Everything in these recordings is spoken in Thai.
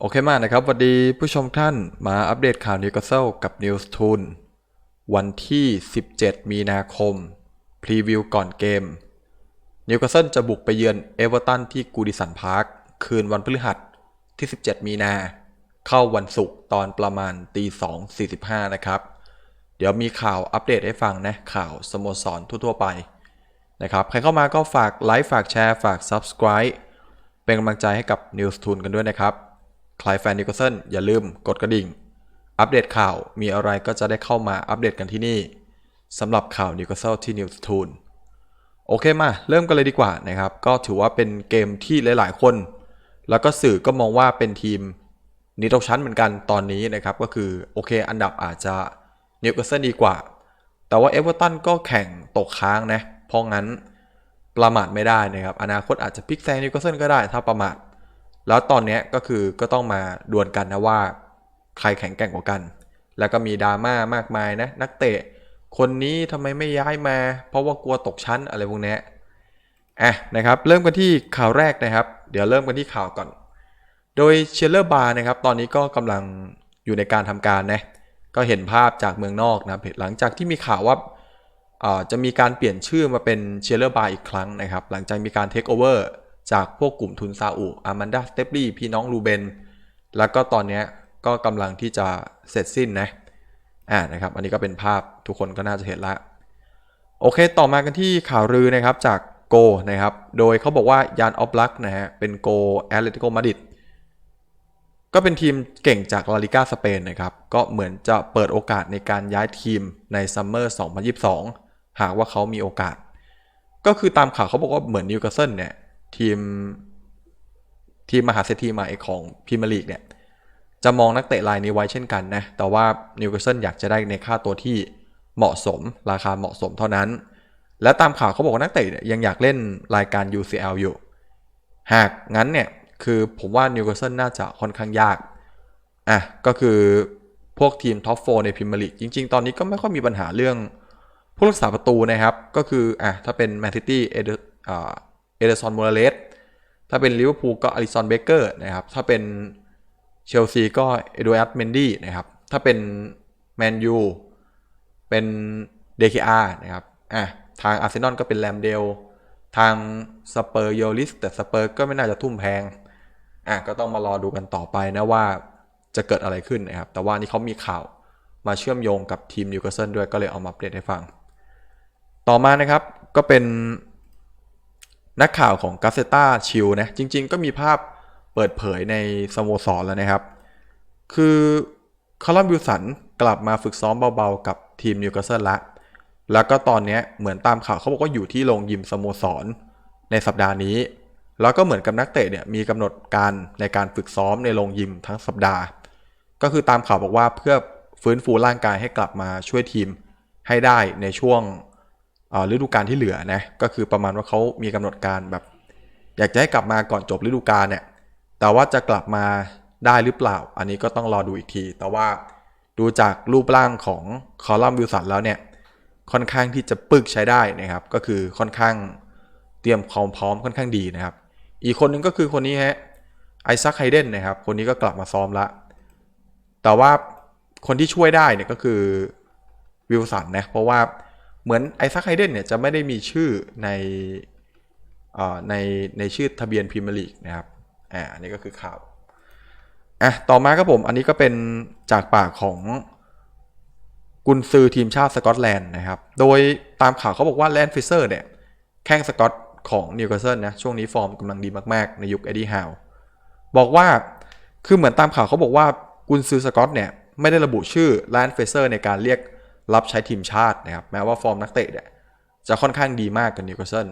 โอเคมากนะครับสวัสดีผู้ชมท่านมาอัปเดตข่าวนิวคาสเซิลกับ News t o o l วันที่ 17 มีนาคม พรีวิวก่อนเกม นิวคาสเซิลจะบุกไปเยือนเอเวอร์ตันที่กูดิสันพาร์ค คืนวันพฤหัสที่ 17 มีนา เข้าวันศุกร์ตอนประมาณตี2.45 นะครับ เดี๋ยวมีข่าวอัปเดตให้ฟังนะ ข่าวสโมสรทั่วๆไปนะครับ ใครเข้ามาก็ฝากไลค์ฝากแชร์ฝาก Subscribe เป็นกำลังใจให้กับ News t o o l กันด้วยนะครับ ใครแฟนนิวคาสเซิลอย่าลืมกดกระดิ่ง อัปเดตข่าวมีอะไรก็จะได้เข้ามาอัปเดตกันที่นี่สำหรับข่าวนิวคาสเซิลที่ News t o o l โอเคมา เริ่มกันเลยดีกว่านะครับ ก็ถือว่าเป็นเกมที่หลาย ๆ คน แล้วก็สื่อก็มองว่าเป็นทีมนีตกชั้นเหมือนกันตอนนี้นะครับ ก็คือโอเค อันดับอาจจะนิวคาสเซิลดีกว่า แต่ว่าเอเวอร์ตันก็แข่งตกค้างนะเพราะงั้นประมาทไม่ได้นะครับ อนาคตอาจจะพลิกแซงนิวคาสเซิลก็ได้ถ้าประมาท แล้วตอนนี้ก็คือก็ต้องมาดวลกันนะว่าใครแข็งแกร่งกว่ากัน แล้วก็มีดราม่ามากมายนะนักเตะ คนนี้ทำไมไม่ย้ายมา เพราะว่ากลัวตกชั้นอะไรพวกนี้อะนะครับเริ่มกันที่ข่าวแรกนะครับ เดี๋ยวเริ่มกันที่ข่าวก่อน โดยเชลเลอร์บาร์นะครับตอนนี้ก็กำลังอยู่ในการทำการนะก็เห็นภาพจากเมืองนอกนะหลังจากที่มีข่าวว่าอ่าจะมีการเปลี่ยนชื่อมาเป็นเชลเลอร์บาร์อีกครั้งนะครับ หลังจากมีการเทคโอเวอร์ จากพวกกลุ่มทุนซาอุอามันดาสเตปลี่พี่น้องรูเบน แล้วก็ตอนนี้ก็กำลังที่จะเสร็จสิ้นนะอ่านะครับ อันนี้ก็เป็นภาพทุกคนก็น่าจะเห็นละ โอเค ต่อมากันที่ข่าวลือนะครับจากโกนะครับ โดยเขาบอกว่ายานออฟลักนะฮะ เป็นโกแอตเลติโกมาดิดก็เป็นทีมเก่งจากลาลิก้าสเปนนะครับ ก็เหมือนจะเปิดโอกาสในการย้ายทีมในซัมเมอร์ 2022 หากว่าเขามีโอกาส ก็คือตามข่าวเขาบอกว่าเหมือนนิวคาสเซิลเนี่ย ทีมทีมมหาเศรษฐีใหม่ของพรีเมียร์ลีกเนี่ย จะมองนักเตะรายนี้ไว้เช่นกันนะ แต่ว่านิวคาสเซิลอยากจะได้ในค่าตัวที่เหมาะสมราคาเหมาะสมเท่านั้น และตามข่าวเขาบอกว่านักเตะเนี่ยยังอยากเล่นรายการ UCL อยู่ หากงั้นเนี่ยคือผมว่านิวคาสเซิลน่าจะค่อนข้างยากอะก็คือพวกทีมท็อปโฟในพรีเมียร์ลีกจริง ๆ ตอนนี้ก็ไม่ค่อยมีปัญหาเรื่องผู้รักษาประตูนะครับ ก็คืออะถ้าเป็นแมนซิตี้เอเด เอเดอร์ซอนโมราเลสถ้าเป็นลิเวอร์พูลก็อลิซอนเบเกอร์นะครับ ถ้าเป็นเชลซีก็เอดูอาร์ดเมนดี้นะครับ ถ้าเป็นแมนยูเป็น DKR นะครับ อะ ทางอาร์เซนอลก็เป็นแรมเดล ทางสเปอร์โยลิสแต่สเปอร์ก็ไม่น่าจะทุ่มแพง อะ ก็ต้องมารอดูกันต่อไปนะว่าจะเกิดอะไรขึ้นนะครับ แต่ว่านี่เขามีข่าวมาเชื่อมโยงกับทีมนิวคาสเซิลด้วยก็เลยเอามาอัปเดตให้ฟัง ต่อมานะครับก็เป็น นักข่าวของกาเซต้าชิลนะจริง ๆ ก็มีภาพเปิดเผยในสโมสรแล้วนะครับ คือคาร์ลบิลสันกลับมาฝึกซ้อมเบาๆ กับทีมนิวคาสเซิลละแล้วก็ตอนนี้เหมือนตามข่าวเขาบอกว่าอยู่ที่โรงยิมสโมสร ในสัปดาห์นี้ แล้วก็เหมือนกับนักเตะเนี่ยมีกำหนดการในการฝึกซ้อมในโรงยิมทั้งสัปดาห์ ก็คือตามข่าวบอกว่าเพื่อฟื้นฟูร่างกายให้กลับมาช่วยทีมให้ได้ในช่วง ฤดูกาลที่เหลือนะก็คือประมาณว่าเขามีกำหนดการแบบ อยากจะให้กลับมาก่อนจบฤดูกาลเนี่ยแต่ว่าจะกลับมาได้หรือเปล่า อันนี้ก็ต้องรอดูอีกที แต่ว่าดูจากรูปร่างของคอลัมน์วิลสันแล้วเนี่ยค่อนข้างที่จะปึกใช้ได้นะครับ ก็คือค่อนข้างเตรียมความพร้อมค่อนข้างดีนะครับ อีกคนนึงก็คือคนนี้ฮะไอซักไฮเดนนะครับ คนนี้ก็กลับมาซ้อมละ แต่ว่าคนที่ช่วยได้เนี่ยก็คือวิลสันนะเพราะว่า เหมือนไอซักไฮเดนเนี่ยจะไม่ได้มีชื่อในในในชื่อทะเบียนพรีเมียร์ลีกนะครับอ่าอันนี้ก็คือข่าวอะต่อมาครับผมอันนี้ก็เป็นจากปากของกุนซือทีมชาติสกอตแลนด์นะครับ โดยตามข่าวเขาบอกว่าแลนด์ฟิเซอร์เนี่ยแข้งสกอตของนิวคาสเซิลนะช่วงนี้ฟอร์มกำลังดีมากๆ ในยุคเอ็ดดี้ฮาวบอกว่าคือเหมือนตามข่าวเขาบอกว่ากุนซือสกอตเนี่ยไม่ได้ระบุชื่อแลนด์ฟิเซอร์ในการเรียก รับใช้ทีมชาตินะครับแม้ว่าฟอร์มนักเตะเนี่ยจะค่อนข้างดีมากกับนิวคาสเซิล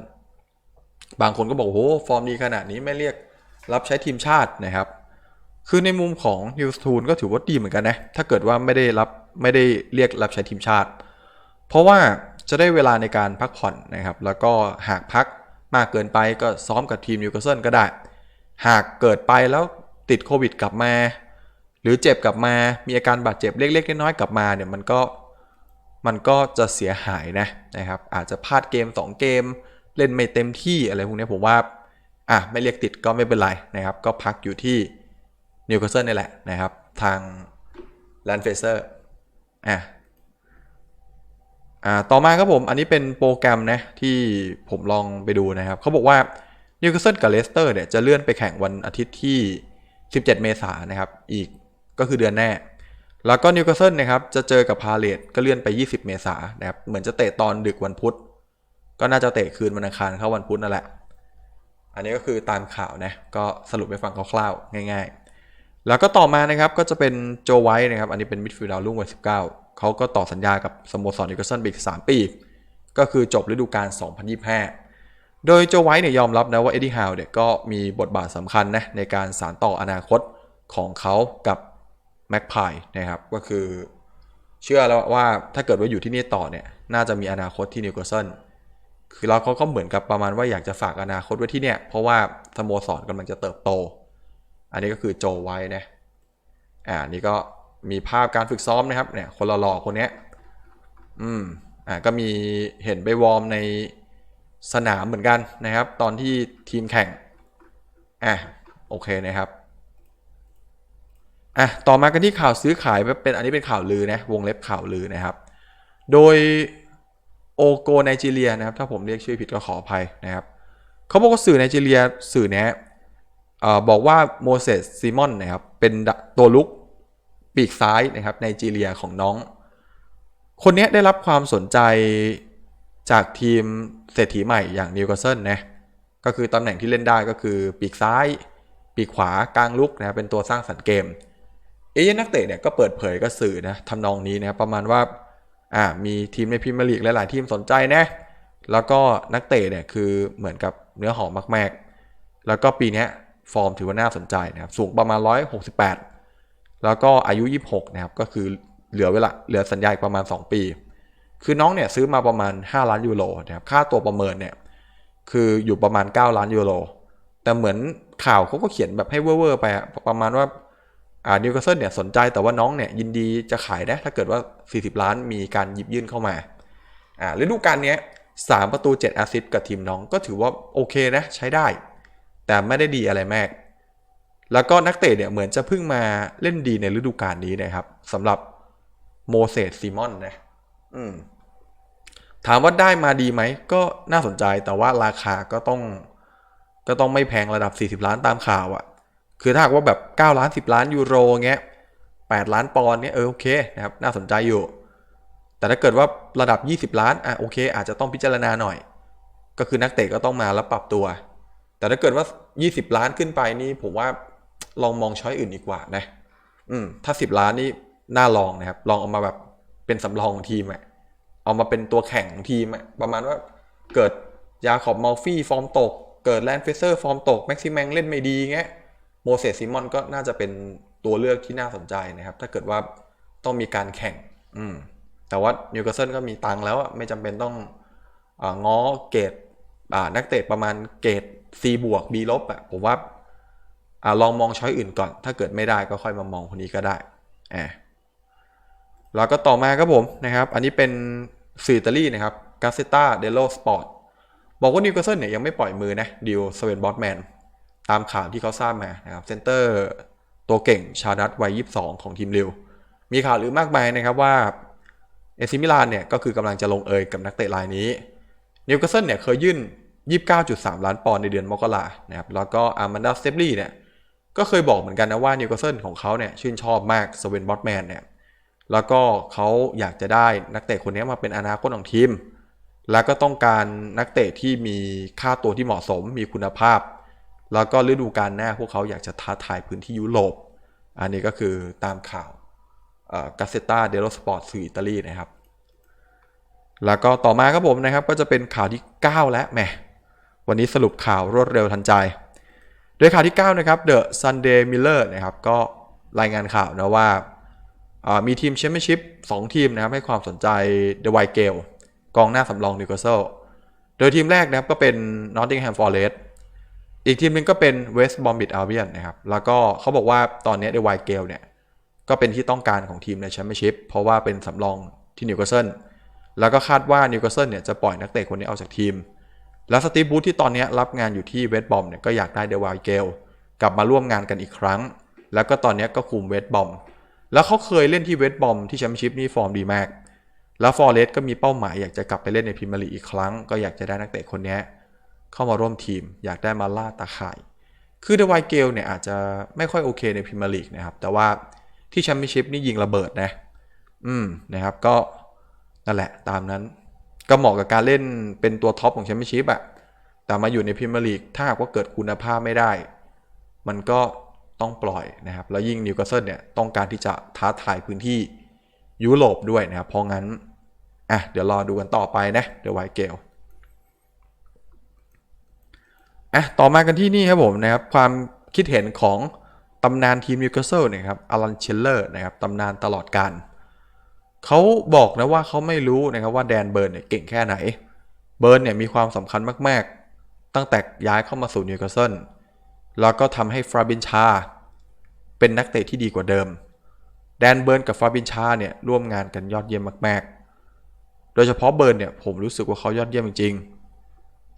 บางคนก็บอกโอ้โหฟอร์มดีขนาดนี้ไม่เรียกรับใช้ทีมชาตินะครับ คือในมุมของฮิลสตูนก็ถือว่าดีเหมือนกันนะถ้าเกิดว่าไม่ได้รับไม่ได้เรียกรับใช้ทีมชาติ เพราะว่าจะได้เวลาในการพักผ่อนนะครับ แล้วก็หากพักมากเกินไปก็ซ้อมกับทีมนิวคาสเซิลก็ได้ หากเกิดไปแล้วติดโควิดกลับมา หรือเจ็บกลับมา มีอาการบาดเจ็บเล็กๆน้อยๆกลับมาเนี่ยมันก็ มันก็จะเสียหายนะนะครับ อาจจะพลาดเกม 2 เกม เล่นไม่เต็มที่อะไรพวกนี้ผมว่าอะไม่เรียกติดก็ไม่เป็นไรนะครับ ก็พักอยู่ที่นิวคาสเซิลนี่แหละนะครับ ทางแลนเฟเซอร์อะอ่าต่อมาครับผมอันนี้เป็นโปรแกรมนะที่ผมลองไปดูนะครับเขาบอกว่านิวคาสเซิลกับเลสเตอร์เนี่ยจะเลื่อนไปแข่งวันอาทิตย์ที่ 17 เมษายนนะครับ อีกก็คือเดือนแน่ แล้วก็นิวคาสเซิลนะครับจะเจอกับพาเลตก็เลื่อนไป 20 เมษายนนะครับเหมือนจะเตะตอนดึกวันพุธ ก็น่าจะเตะคืนวันอังคารเข้าวันพุธนั่นแหละ อันนี้ก็คือตามข่าวนะก็สรุปไปฟังคร่าวๆง่ายๆ แล้วก็ต่อมานะครับก็จะเป็นโจไวท์นะครับอันนี้เป็นมิดฟิลด์ดาวรุ่งวัย19เขาก็ต่อสัญญากับสโมสรนิวคาสเซิลไปอีก3ปี ก็คือจบฤดูกาล 2025 โดยโจไวท์เนี่ยยอมรับนะว่าเอ็ดดี้ฮาวเนี่ยก็มีบทบาทสำคัญนะในการสานต่ออนาคตของเขากับ แม็กพายนะครับ ก็คือเชื่อแล้วว่าถ้าเกิดว่าอยู่ที่นี่ต่อเนี่ย น่าจะมีอนาคตที่นิวคาสเซิลคือเราเขาก็เหมือนกับประมาณว่าอยากจะฝากอนาคตไว้ที่เนี่ย เพราะว่าสโมสรกำลังจะเติบโต อันนี้ก็คือโจไว้นะอ่านี่ก็มีภาพการฝึกซ้อมนะครับเนี่ยคนหล่อๆคนนี้อืมอ่าก็มีเห็นไปวอร์มในสนามเหมือนกันนะครับ ตอนที่ทีมแข่งอะโอเคนะครับ อะต่อมากันที่ข่าวซื้อขายเป็นอันนี้เป็นข่าวลือนะวงเล็บข่าวลือนะครับ โดยโอโกไนจีเรียนะครับถ้าผมเรียกชื่อผิดก็ขออภัยนะครับเขาบอกว่าสื่อไนจีเรียสื่อเนี้ยเอ่อบอกว่าโมเสสซิมอนนะครับเป็นตัวลุกปีกซ้ายนะครับไนจีเรียของน้อง คนนี้ได้รับความสนใจจากทีมเศรษฐีใหม่อย่างนิวคาสเซิลนะก็คือตำแหน่งที่เล่นได้ก็คือปีกซ้าย ปีกขวากลางลุกนะครับเป็นตัวสร้างสรรค์เกม เอเย่นนักเตะเนี่ยก็เปิดเผยกับสื่อนะทำนองนี้นะครับประมาณว่าอ่ามีทีมในพรีเมียร์ลีกหลายๆทีมสนใจนะแล้วก็นักเตะเนี่ยคือเหมือนกับเนื้อหอมมากๆ แล้วก็ปีนี้ฟอร์มถือว่าน่าสนใจนะครับสูงประมาณ 168 แล้วก็อายุ 26 นะครับก็คือเหลือเวลาเหลือสัญญาอีกประมาณ 2 ปี คือน้องเนี่ยซื้อมาประมาณ 5 ล้านยูโรนะครับค่าตัวประเมินเนี่ยคืออยู่ประมาณ 9 ล้านยูโรแต่เหมือนข่าวเขาก็เขียนแบบให้เว่อร์ๆไปประมาณว่า อ่านิวคาสเซิลเนี่ยสนใจแต่ว่าน้องเนี่ยยินดีจะขายนะถ้าเกิดว่า 40 ล้านมีการหยิบยื่นเข้ามาอ่าฤดูกาลเนี้ย3ประตู 7 แอสซิสต์กับทีมน้องก็ถือว่าโอเคนะ ใช้ได้ แต่ไม่ได้ดีอะไรมากแล้วก็นักเตะเนี่ยเหมือนจะเพิ่งมาเล่นดีในฤดูกาลนี้นะครับสำหรับโมเสสซิมอนนะอืมถามว่าได้มาดีไหม ก็น่าสนใจแต่ว่าราคาก็ต้อง ก็ต้องไม่แพงระดับ 40 ล้านตามข่าวอะ คือถ้าหากว่าแบบ9ล้าน 10 ล้านยูโรเงี้ย8ล้านปอนด์เนี่ยเออโอเคนะครับน่าสนใจอยู่ แต่ถ้าเกิดว่าระดับ 20 ล้านอะโอเค อาจจะต้องพิจารณาหน่อย ก็คือนักเตะก็ต้องมาแล้วปรับตัว แต่ถ้าเกิดว่า 20 ล้านขึ้นไปนี่ผมว่าลองมองช้อยอื่นดีกว่านะอืมถ้า 10 ล้านนี่น่าลองนะครับ ลองเอามาแบบเป็นสำรองของทีมอะเอามาเป็นตัวแข่งของทีมอะประมาณว่าเกิดยาขอบมัลฟี่ฟอร์มตก เกิดแลนเฟเซอร์ฟอร์มตกแม็กซิแมงเล่นไม่ดีเงี้ย โมเสสซิมอนก็น่าจะเป็นตัวเลือกที่น่าสนใจนะครับ ถ้าเกิดว่าต้องมีการแข่ง อืม แต่ว่านิวคาสเซิลก็มีตังแล้วไม่จำเป็นต้ององ้อเกรดนักเตะประมาณเกรด C บวก B ลบอะผมว่าอลองมองช้อยอื่นก่อน ถ้าเกิดไม่ได้ก็ค่อยมามองคนนี้ก็ได้อ่าแล้วก็ต่อมาครับผมนะครับ อันนี้เป็นสื่ออิตาลีนะครับกาเซตาเดโลสปอร์ตบอกว่านิวคาสเซิลเนี่ยยังไม่ปล่อยมือนะดิวสเวนบอสแมน ตามข่าวที่เขาทราบมานะครับเซนเตอร์ตัวเก่งชาดัตวัย 22 ของทีมเริวมีข่าวลือมากมายนะครับว่าเอซิมิลานเนี่ยก็คือกำลังจะลงเอยกับนักเตะรายนี้นิวคาสเซิลเนี่ยเคยยื่น 29.3 ล้านปอนด์ในเดือนมกรานะครับแล้วก็อาร์มันดาสเตปลี่เนี่ยก็เคยบอกเหมือนกันนะว่านิวคาสเซิลของเขาเนี่ยชื่นชอบมากสเวนบอตแมนเนี่ยแล้วก็เขาอยากจะได้นักเตะคนนี้มาเป็นอนาคตของทีม แล้วก็ต้องการนักเตะที่มีค่าตัวที่เหมาะสม มีคุณภาพ แล้วก็ฤดูกาลหน้าพวกเขาอยากจะท้าทายพื้นที่ยุโรป อันนี้ก็คือตามข่าวกาเซตาเดโ o สปอร์ตสื่ออิตาลีนะครับ แล้วก็ต่อมาครับผมนะครับ ก็จะเป็นข่าวที่ 9 แล้วแหมวันนี้สรุปข่าวรวดเร็วทันใจ โดยข่าวที่ 9 นะครับ The Sunday Miller นะครับ ก็รายงานข่าวนะว่ามีทีมแชมเปี้ยนชิพ2ทีมนะครับ ให้ความสนใจ The White Gale กองหน้าสำรองนิวคาสเซิลโดยทีมแรกนะครับก็เป็น Nottingham Forest อี อีกทีมหนึ่งก็เป็นเวสต์บอมบิ t อาเบียนนะครับ แล้วก็เขาบอกว่าตอนนี้เดวายเกลเนี่ย ก็เป็นที่ต้องการของทีมในแชมเปี้ยนชิพเพราะว่าเป็นสำรองที่นิวคาสเซิลแล้วก็คาดว่านิวคาสเซิลเนี่ยจะปล่อยนักเตะคนนี้ออกจากทีม แล้วสตีฟบูธที่ตอนนี้รับงานอยู่ที่เวสต์บอมเนี่ยก็อยากได้เดวายเกลกลับมาร่วมงานกันอีกครั้ง แล้วก็ตอนนี้ก็คุมเวสต์บอมแล้วเขาเคยเล่นที่เวสต์บอมที่แชมเปี้ยนชิพนี่ฟอร์มดีมาก แล้วฟอร์เรสก็มีเป้าหมายอยากจะกลับไปเล่นในพรีเมียร์ลีกอีกครั้ง ก็อยากจะได้นักเตะคนนี้ เข้ามาร่วมทีม อยากได้มาล่าตาข่าย คือเดวายเกลเนี่ยอาจจะไม่ค่อยโอเคในพรีเมียร์ลีกนะครับ แต่ว่าที่แชมเปี้ยนชิพนี่ยิงระเบิดนะ อืมนะครับก็นั่นแหละตามนั้น ก็เหมาะกับการเล่นเป็นตัวท็อปของแชมเปี้ยนชิพอะแต่มาอยู่ในพรีเมียร์ลีกถ้าหากว่าเกิดคุณภาพไม่ได้ มันก็ต้องปล่อยนะครับ แล้วยิ่งนิวคาสเซิลเนี่ยต้องการที่จะท้าทายพื้นที่ยุโรปด้วยนะครับ เพราะงั้นอะเดี๋ยวรอดูกันต่อไปนะเดวายเกล อะต่อมากันที่นี่ครับผมนะครับความคิดเห็นของตำนานทีมนิวคาสเซิลนะครับอลันเชลเลอร์นะครับตำนานตลอดการเขาบอกนะว่าเขาไม่รู้นะครับว่าแดนเบิร์นเนี่ยเก่งแค่ไหน เบิร์นเนี่ยมีความสำคัญมาก ๆ ตั้งแต่ย้ายเข้ามาสู่นิวคาสเซิลแล้วก็ทำให้ฟราบินชา เป็นนักเตะที่ดีกว่าเดิม แดนเบิร์นกับฟราบินชาเนี่ยร่วมงานกันยอดเยี่ยมมาก ๆ โดยเฉพาะเบิร์นเนี่ยผมรู้สึกว่าเขายอดเยี่ยมจริงๆ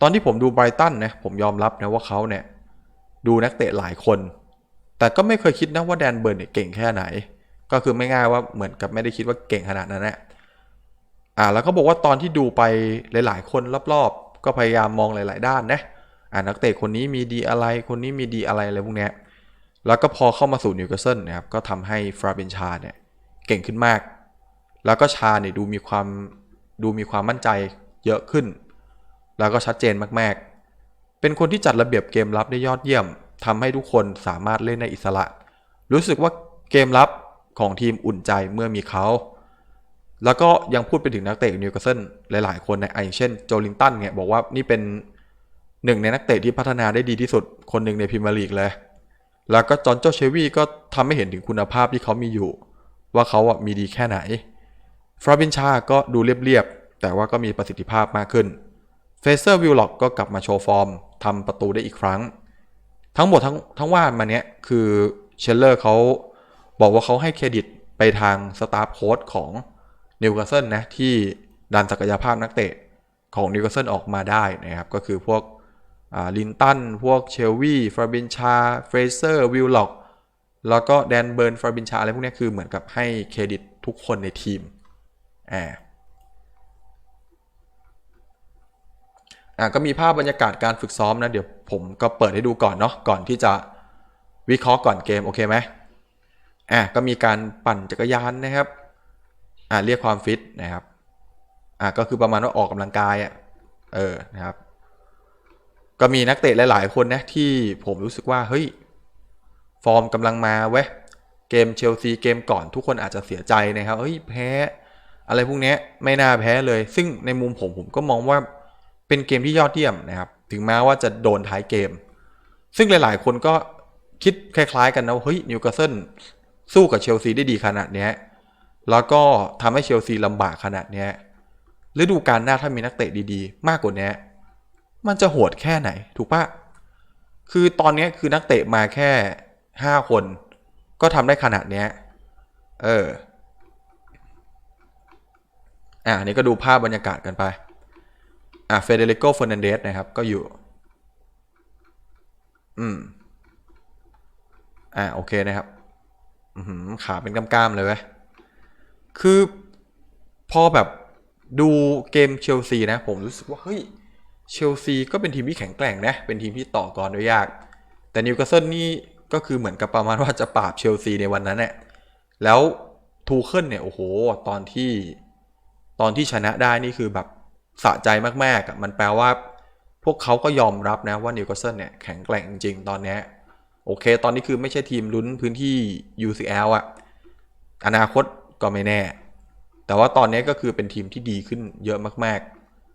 ตอนที่ผมดูไบรตันนะผมยอมรับนะว่าเขาเนี่ยดูนักเตะหลายคน แต่ก็ไม่เคยคิดนะว่าแดนเบิร์นเนี่ยเก่งแค่ไหน ก็คือไม่ง่ายว่าเหมือนกับไม่ได้คิดว่าเก่งขนาดนั้นแหละอ่าแล้วก็บอกว่าตอนที่ดูไปหลาย ๆ คนรอบๆ ก็พยายามมองหลาย ๆ ด้านนะอ่านักเตะคนนี้มีดีอะไร คนนี้มีดีอะไรอะไรพวกเนี้ยแล้วก็พอเข้ามาสู่นิวคาสเซิลนะครับก็ทำให้ฟราเบนชาเนี่ยเก่งขึ้นมาก แล้วก็ชาเนี่ยดูมีความดูมีความมั่นใจเยอะขึ้น แล้วก็ชัดเจนมากๆ เป็นคนที่จัดระเบียบเกมรับได้ยอดเยี่ยมทำให้ทุกคนสามารถเล่นในอิสระ รู้สึกว่าเกมรับของทีมอุ่นใจเมื่อมีเขา แล้วก็ยังพูดไปถึงนักเตะนิวคาสเซิลหลายๆ คนนะอย่างเช่นโจลิงตันเนี่ยบอกว่านี่เป็นหนึ่งในนักเตะที่พัฒนาได้ดีที่สุดคนหนึ่งในพรีเมียร์ลีกเลย แล้วก็จอห์นโจเชวี่ก็ทำให้เห็นถึงคุณภาพที่เขามีอยู่ ว่าเขาอะมีดีแค่ไหน ฟราบินชาก็ดูเรียบๆ แต่ว่าก็มีประสิทธิภาพมากขึ้น เฟเซอร์วิลล็อกก็กลับมาโชว์ฟอร์มทำประตูได้อีกครั้ง ทั้งหมดทั้งทั้งว่ามาเนี้ยคือเชลเลอร์เขาบอกว่าเขาให้เครดิตไปทางสตาฟโค้ดของนิวคาสเซิลนะที่ดันศักยภาพนักเตะของนิวคาสเซิลออกมาได้นะครับ ก็คือพวกลินตัน พวกเชลวี่ฟราบินชา เฟรเซอร์ วิลล็อก แล้วก็แดนเบิร์น ฟราบินชา อะไรพวกนี้คือเหมือนกับให้เครดิตทุกคนในทีมอ่า อ่าก็มีภาพบรรยากาศการฝึกซ้อมนะเดี๋ยวผมก็เปิดให้ดูก่อนเนาะก่อนที่จะวิเคราะห์ก่อนเกมโอเคไหมอ่าก็มีการปั่นจักรยานนะครับอ่าเรียกความฟิตนะครับอ่าก็คือประมาณว่าออกกำลังกายอะเออนะครับ ก็มีนักเตะหลาย ๆ คนนะที่ผมรู้สึกว่าเฮ้ยฟอร์มกำลังมาเว้ยเกมเชลซีเกมก่อนทุกคนอาจจะเสียใจนะครับเฮ้ยแพ้ อะไรพวกนี้ไม่น่าแพ้เลย ซึ่งในมุมผมผมก็มองว่า เป็นเกมที่ยอดเยี่ยมนะครับ ถึงแม้ว่าจะโดนท้ายเกม ซึ่งหลาย ๆ คนก็คิดคล้าย ๆ กันนะเฮ้ยนิวคาสเซิลสู้กับเชลซีได้ดีขนาดนี้แล้วก็ทำให้เชลซีลำบากขนาดนี้ฤดูกาลหน้าถ้ามีนักเตะดีๆ มากกว่านี้มันจะโหดแค่ไหน ถูกปะคือตอนนี้คือนักเตะมาแค่ห้าคน ก็ทำได้ขนาดนี้เออ อะอันนี้ก็ดูภาพบรรยากาศกันไป อะเฟเดริโกเฟอร์นันเดสนะครับ ก็อยู่ อืม อะโอเคนะครับอืขาเป็นกล้ามๆเลยเว้ย คือพอแบบดูเกมเชลซีนะ ผมรู้สึกว่า เฮ้ย เชลซีก็เป็นทีมที่แข็งแกร่งนะ เป็นทีมที่ต่อกรได้ยาก แต่นิวคาสเซิลนี่ก็คือเหมือนกับประมาณว่าจะปราบเชลซีในวันนั้นแหละแล้วทูเคิลเนี่ย โอ้โห ตอนที่ตอนที่ชนะได้นี่คือแบบ สะใจมากๆอะมันแปลว่า พวกเขาก็ยอมรับนะว่านิวคาสเซิลเนี่ยแข็งแกร่งจริงๆ ตอนนี้โอเค ตอนนี้คือไม่ใช่ทีมลุ้นพื้นที่ UCL อะอนาคตก็ไม่แน่ แต่ว่าตอนนี้ก็คือเป็นทีมที่ดีขึ้นเยอะมาก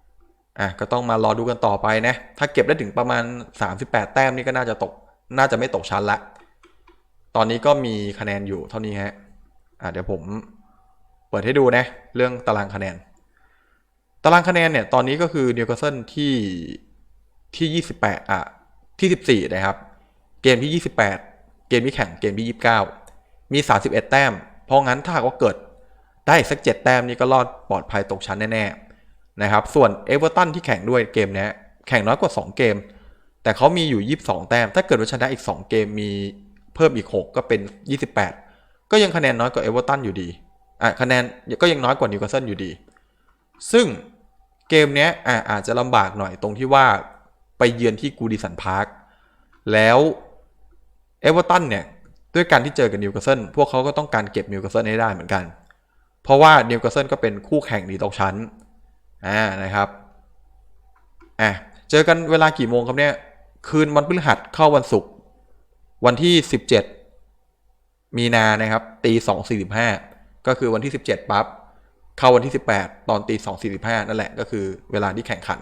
ๆอะก็ต้องมารอดูกันต่อไปนะ ถ้าเก็บได้ถึงประมาณ 38 แต้มนี่ก็น่าจะตก น่าจะไม่ตกชั้นละ ตอนนี้ก็มีคะแนนอยู่เท่านี้ฮะอะเดี๋ยวผมเปิดให้ดูนะ เรื่องตารางคะแนน ตารางคะแนนเนี่ยตอนนี้ก็คือนิวคาสเซิลที่ที่ 28 อะ ที่ 14 นะครับ เกมที่ 28 เกมที่แข่งเกมที่ 29 มี 31 แต้ม เพราะงั้นถ้าหากว่าเกิดได้อีกสัก 7 แต้มนี่ก็รอดปลอดภัยตกชั้นแน่ๆนะครับ ส่วนเอเวอร์ตันที่แข่งด้วยเกมนี้แข่งน้อยกว่า 2 เกม แต่เขามีอยู่ 22 แต้ม ถ้าเกิดว่าชนะอีก 2 เกมมีเพิ่มอีก 6 ก็เป็น 28 ก็ยังคะแนนน้อยกว่าเอเวอร์ตันอยู่ดีอะคะแนนก็ยังน้อยกว่านิวคาสเซิลอยู่ดี ซึ่งเกมเนี้ยอะอาจจะลำบากหน่อยตรงที่ว่าไปเยือนที่กูดิสันพาร์คแล้วเอเวอร์ตันเนี่ย ด้วยการที่เจอกับนิวคาสเซิลพวกเขาก็ต้องการเก็บนิวคาสเซิลให้ได้เหมือนกัน เพราะว่านิวคาสเซิลก็เป็นคู่แข่งหนีตกชั้นอ่านะครับอะเจอกันเวลากี่โมงครับเนี่ย คืนวันพฤหัสเข้าวันศุกร์วันที่ 17 มีนานะครับตีสองสี่สิบห้าก็คือวันที่ 17ปั๊บ เข้าวันที่ 18 ตอนตีสองสี่สิบห้านั่นแหละก็คือเวลาที่แข่งขัน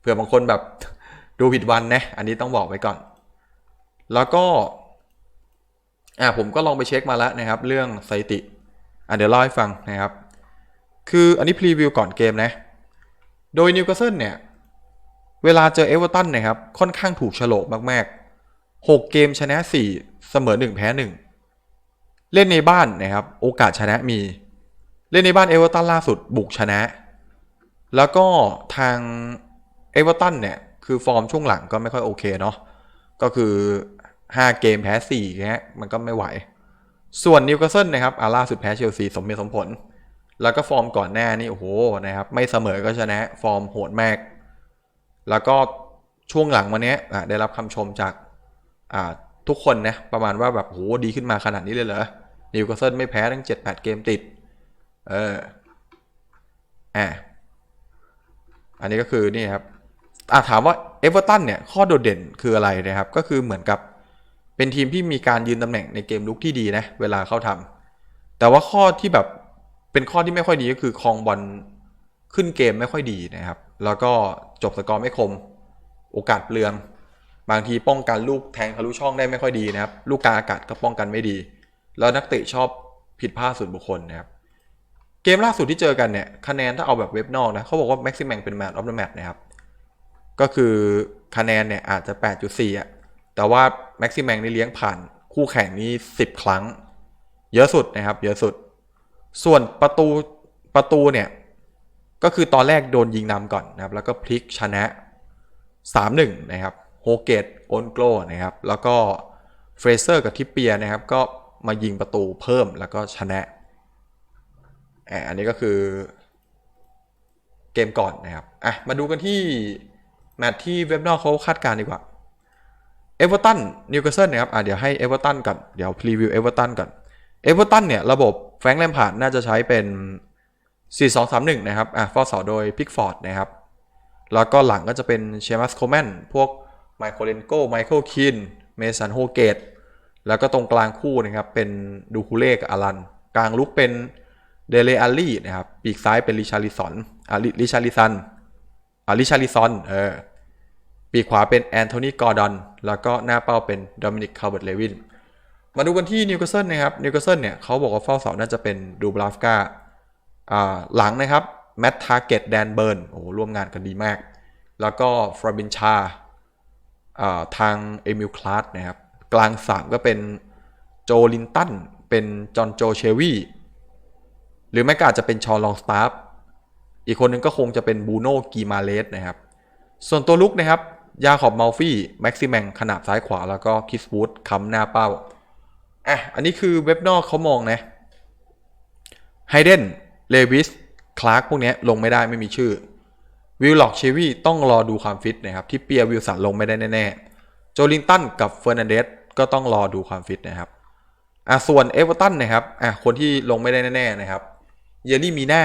เผื่อบางคนแบบดูผิดวันนะอันนี้ต้องบอกไว้ก่อน แล้วก็อ่าผมก็ลองไปเช็คมาแล้วนะครับ เรื่องสถิติอะเดี๋ยวเล่าให้ฟังนะครับ คืออันนี้พรีวิวก่อนเกมนะ โดยนิวคาสเซิลเนี่ย เวลาเจอเอเวอร์ตันนะครับ ค่อนข้างถูกโฉลกมากๆ 6 เกมชนะ 4 เสมอ 1 แพ้ 1 เล่นในบ้านนะครับ โอกาสชนะมี เล่นในบ้านเอเวอร์ตันล่าสุดบุกชนะ แล้วก็ทางเอเวอร์ตันเนี่ย คือฟอร์มช่วงหลังก็ไม่ค่อยโอเคเนาะก็คือ 5 เกมแพ้4เงี้ยมันก็ไม่ไหว ส่วนนิวคาสเซิลนะครับอาล่าสุดแพ้เชลซีสมเหตุสมผล แล้วก็ฟอร์มก่อนหน้านี่โอ้โหนะครับไม่เสมอก็ชนะฟอร์มโหดมาก แล้วก็ช่วงหลังมาเนี้ยได้รับคำชมจากอ่าทุกคนนะประมาณว่าแบบโหดีขึ้นมาขนาดนี้เลยเหรอนิวคาสเซิลไม่แพ้ทั้ง 7-8 เกมติด เอออะอันนี้ก็คือนี่ครับอะถามว่าเอเวอร์ตันเนี่ยข้อโดดเด่นคืออะไรนะครับ ก็คือเหมือนกับเป็นทีมที่มีการยืนตำแหน่งในเกมลุกที่ดีนะ เวลาเข้าทำแต่ว่าข้อที่แบบเป็นข้อที่ไม่ค่อยดีก็คือครองบอลขึ้นเกมไม่ค่อยดีนะครับ แล้วก็จบสกอร์ไม่คม โอกาสเปลือง บางทีป้องกันลูกแทงทะลุช่องได้ไม่ค่อยดีนะครับ ลูกกลางอากาศก็ป้องกันไม่ดี แล้วนักเตะชอบผิดพลาดส่วนบุคคลนะครับ เกมล่าสุดที่เจอกันเนี่ยคะแนนถ้าเอาแบบเว็บนอกนะเขาบอกว่าแม็กซิ m มงเป็นแมตช์ออฟเดอะแมตช์นะครับ ก็คือคะแนนเนี่ยอาจจะ 8.4อะแต่ว่าแม็กซิ m มงนี่เลี้ยงผ่านคู่แข่งนี้ 10 ครั้ง เยอะสุดนะครับ เยอะสุด ส่วนประตูประตูเนี่ย ก็คือตอนแรกโดนยิงนำก่อนนะครับ แล้วก็พลิกชนะ 3-1 นะครับโฮเกตโอนโกลนะครับ แล้วก็เฟรเซอร์กับทิปเปียนะครับ ก็มายิงประตูเพิ่มแล้วก็ชนะ อะอันนี้ก็คือเกมก่อนนะครับอะมาดูกันที่แมตช์ที่เว็บนอกเขาคาดการณ์ดีกว่าเอเวอร์ตันนิวคาสเซิลนะครับอะเดี๋ยวให้เอเวอร์ตันก่อนเดี๋ยวพรีวิวเอเวอร์ตันก่อนเอเวอร์ตันเนี่ยระบบแฟรงค์แลมพาร์ดน่าจะใช้เป็น 4-2-3-1 นะครับอะฟอร์สอโดยพิกฟอร์ดนะครับ แล้วก็หลังก็จะเป็นเชมัสโคแมนพวกไมโครเลนโกไมเคิลคินเมสันโฮเกตแล้วก็ตรงกลางคู่นะครับ เป็นดูคูเล่กับอารัน กลางลุกเป็น เดเลอาลี่นะครับปีกซ้ายเป็นริชาริสันอ่าริชาริซันอ่าริชาริซอนเออปีกขวาเป็นแอนโทนีกอร์ดอนแล้วก็หน้าเป้าเป็นโดมินิกคาร์เบิร์ตเลวินมาดูกันที่นิวคาสเซิลนะครับนิวคาสเซิลเนี่ยเขาบอกว่าเฝ้าเสาน่าจะเป็นดูบราฟกาอ่าหลังนะครับแมตทาร์เก็ตแดนเบิร์นโอ้ร่วมงานกันดีมาก แล้วก็ฟราบินชาอ่าทางเอมิลคลาสนะครับกลางสามก็เป็นโจลินตันเป็นจอห์นโจเชวี หรือไม่ก็อาจจะเป็นชอลองสตาร์ฟอีกคนนึงก็คงจะเป็นบูโนกีมาเลสนะครับ ส่วนตัวลุกนะครับ ยาขอบมัลฟี่แม็กซิแมงขนาบซ้ายขวาแล้วก็คิสวูดค้ำหน้าเป้าอะอันนี้คือเว็บนอกเขามองนะไฮเดนเลวิสคลาร์กพวกนี้ลงไม่ได้ไม่มีชื่อวิลล็อกเชวี่ต้องรอดูความฟิตนะครับ ที่เปียวิลสันลงไม่ได้แน่ๆโจลินตันกับเฟอร์นันเดสก็ต้องรอดูความฟิตนะครับอะส่วนเอเวอร์ตันนะครับอะคนที่ลงไม่ได้แน่ๆนะครับ เยลลี่มีหน้า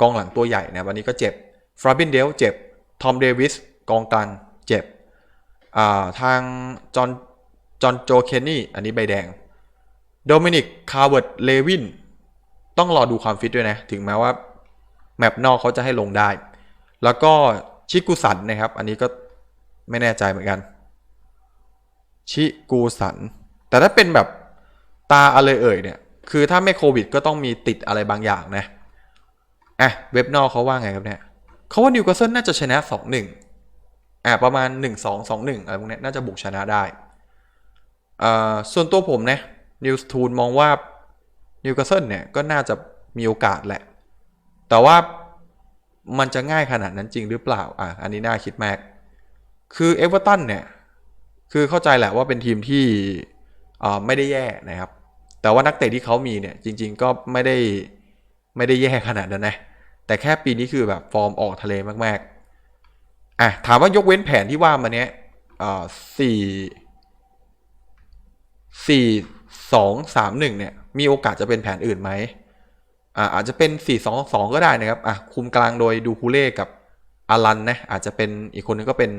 กองหลังตัวใหญ่นะวันนี้ก็เจ็บฟราบินเดลเจ็บทอมเดวิสกองกลางเจ็บาทางจอห์นจอห์นโจเคนนี่อันนี้ใบแดงโดมินิกคาร์เวิร์ดเลวินต้องรอดูความฟิตด้วยนะ ถึงแม้ว่าแมปนอกเขาจะให้ลงได้ แล้วก็ชิกุสันนะครับ อันนี้ก็ไม่แน่ใจเหมือนกัน ชิกูสัน แต่ถ้าเป็นแบบตาอะไรเอ่ยเนี่ย คือถ้าไม่โควิดก็ต้องมีติดอะไรบางอย่างนะอะเว็บนอกเขาว่าไงครับเนี่ยเขาว่านิวคาสเซิลน่าจะชนะ 2-1อะประมาณ 1-2-2-1อะไรพวกนี้น่าจะบุกชนะได้อ่าส่วนตัวผมนะนิวส์ทูนมองว่านิวคาสเซิลเนี่ยก็น่าจะมีโอกาสแหละ แต่ว่ามันจะง่ายขนาดนั้นจริงหรือเปล่าอะอันนี้น่าคิดมาก คือเอเวอร์ตันเนี่ย คือเข้าใจแหละว่าเป็นทีมที่อ่าไม่ได้แย่นะครับ แต่ว่านักเตะที่เขามีเนี่ยจริง ๆ ก็ไม่ได้ไม่ได้แย่ขนาดนั้นนะ แต่แค่ปีนี้คือแบบฟอร์มออกทะเลมากๆอะถามว่ายกเว้นแผนที่ว่ามาเนี้ยอ่าสี่สี่สองสามหนึ่งเนี่ย มีโอกาสจะเป็นแผนอื่นไหมอ่าอาจจะเป็นสี่สองสองก็ได้นะครับอะคุมกลางโดยดูคูเล่กับอารันนะอาจจะเป็นอีกคนนึงก็เป็น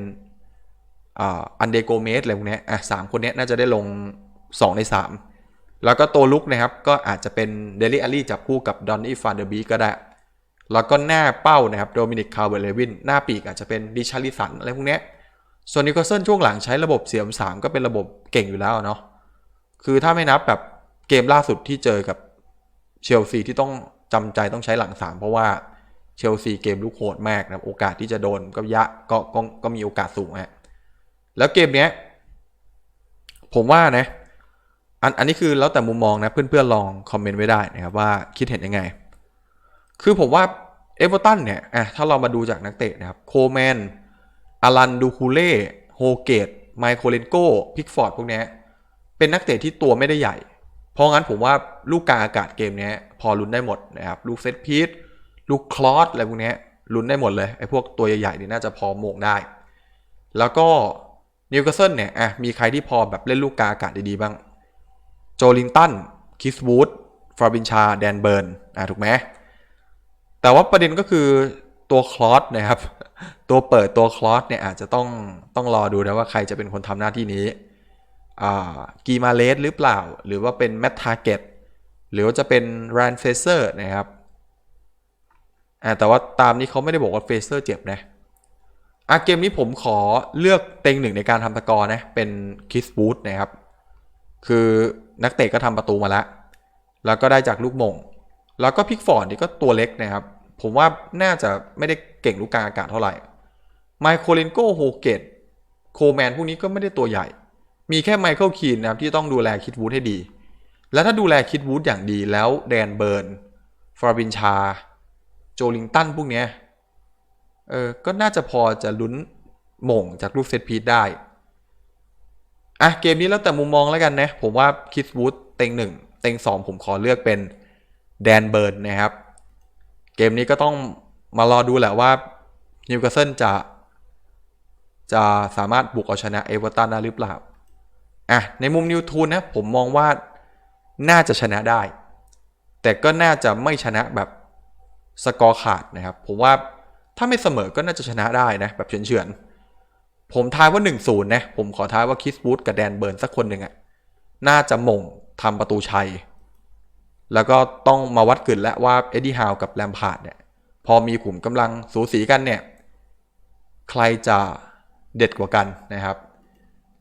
อ่าอันเดโกเมสอะไรพวกนี้อะสามคนเนี้ยน่าจะได้ลง2ใน3 แล้วก็ตัวลุกนะครับก็อาจจะเป็นเดลิอารีจับคู่กับดอนนี่ฟานเดอร์บีก็ได้ แล้วก็หน้าเป้านะครับโดมินิกคาร์เวเลวินหน้าปีกอาจจะเป็นดิชาริสันอะไรพวกนี้ส่วนนิโคลเซนช่วงหลังใช้ระบบเสียมสามก็เป็นระบบเก่งอยู่แล้วเนาะคือถ้าไม่นับแบบเกมล่าสุดที่เจอกับเชลซีที่ต้องจำใจต้องใช้หลังสามเพราะว่าเชลซีเกมลุกโหดมากนะโอกาสที่จะโดนก็ยะก็ก็ก็มีโอกาสสูงฮะแล้วเกมเนี้ย ผมว่านะ อันอันนี้คือแล้วแต่มุมมองนะเพื่อนๆลองคอมเมนต์ไว้ได้นะครับว่าคิดเห็นยังไง คือผมว่าเอเวอร์ตันเนี่ยอะถ้าเรามาดูจากนักเตะนะครับโคแมนอารันดูคูเล่โฮเกตไมโครเลนโกพิกฟอร์ดพวกเนี้ยเป็นนักเตะที่ตัวไม่ได้ใหญ่ เพราะงั้นผมว่าลูกกาอากาศเกมเนี้ยพอลุ้นได้หมดนะครับลูกเซตพีทลูกคลอสอะไรพวกเนี้ยลุ้นได้หมดเลยไอ้พวกตัวใหญ่ๆนี่น่าจะพอโมงได้ แล้วก็นิวคาสเซิลเนี่ยอะมีใครที่พอแบบเล่นลูกกาอากาศดีๆบ้าง โจลินตัน คิสวูดฟราบินชา แดนเบิร์น อะถูกไหม แต่ว่าประเด็นก็คือตัวคลอสนะครับ ตัวเปิดตัวคลอสเนี่ยอาจจะต้องต้องรอดูนะว่าใครจะเป็นคนทำหน้าที่นี้ อ่า กีมาเลสหรือเปล่า หรือว่าเป็นแมททาเกตหรือว่าจะเป็นแรนเฟเซอร์นะครับ อ่าแต่ว่าตามนี้เขาไม่ได้บอกว่าเฟเซอร์เจ็บนะอะเกมนี้ผมขอเลือกเต็งหนึ่งในการทำตะกอร์นะ เป็นคิสบูธนะครับ คือนักเตะก็ทำประตูมาแล้ว แล้วก็ได้จากลูกมง แล้วก็พิกฟอร์ดนี่ก็ตัวเล็กนะครับ ผมว่าน่าจะไม่ได้เก่งลูกกลางอากาศเท่าไหร่ ไมโครเลนโกโฮเกตโคแมนพวกนี้ก็ไม่ได้ตัวใหญ่ มีแค่ไมเคิลคีนนะครับที่ต้องดูแลคิดวูดให้ดี แล้วถ้าดูแลคิดวูดอย่างดีแล้วแดนเบิร์นฟราบินชา โจลิงตันพวกเนี้ยเออก็น่าจะพอจะลุ้นหม่งจากลูกเซตพีทได้ อะเกมนี้แล้วแต่มุมมองแล้วกันนะ ผมว่าคิสวูดเต็งหนึ่งเต็งสองผมขอเลือกเป็นแดนเบิร์นนะครับ เกมนี้ก็ต้องมารอดูแหละว่านิวคาสเซิลจะ จะสามารถบุกเอาชนะเอเวอร์ตันได้หรือเปล่าอะในมุมนิวทูนนะผมมองว่าน่าจะชนะได้ แต่ก็น่าจะไม่ชนะแบบสกอร์ขาดนะครับ ผมว่าถ้าไม่เสมอก็น่าจะชนะได้นะแบบเฉือนๆ ผมทายว่า 1-0นะผมขอทายว่าคิสบูธกับแดนเบิร์นสักคนหนึ่งอะน่าจะม่งทำประตูชัย แล้วก็ต้องมาวัดกึ่นแล้วว่าเอ็ดดี้ฮาวกับแลมพาร์ดเนี่ย พอมีขุมกำลังสูสีกันเนี่ย ใครจะเด็ดกว่ากันนะครับ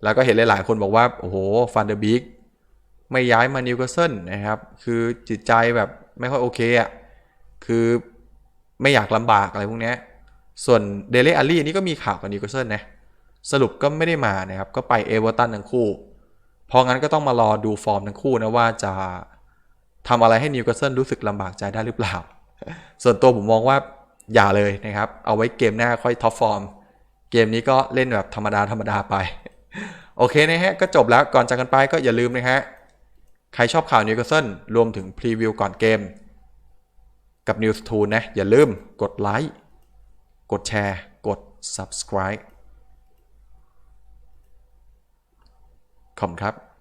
แล้วก็เห็นหลาย ๆ คนบอกว่า โอ้โหฟันเดอร์บิกไม่ย้ายมานิวคาสเซิลนะครับ คือจิตใจแบบไม่ค่อยโอเคอะ่ะ คือไม่อยากลำบากอะไรพวกนี้ส่วนเดเลอารี่นี่ก็มีข่าวกับนิวคาสเซิลนะ สรุปก็ไม่ได้มานะครับ ก็ไปเอเวอร์ตันทั้งคู่ เพราะงั้นก็ต้องมารอดูฟอร์มทั้งคู่นะว่าจะทำอะไรให้นิวคาสเซิลรู้สึกลำบากใจได้หรือเปล่า ส่วนตัวผมมองว่าอย่าเลยนะครับ เอาไว้เกมหน้าค่อยท็อปฟอร์ม เกมนี้ก็เล่นแบบธรรมดาธรรมดาไป โอเคนะฮะ ก็จบแล้วก่อนจากกันไปก็อย่าลืมนะฮะ ใครชอบข่าวนิวคาสเซิลรวมถึงพรีวิวก่อนเกม กับ News 2นะ อย่าลืมกดไลค์ กดแชร์ กด subscribe ขอบคุณครับ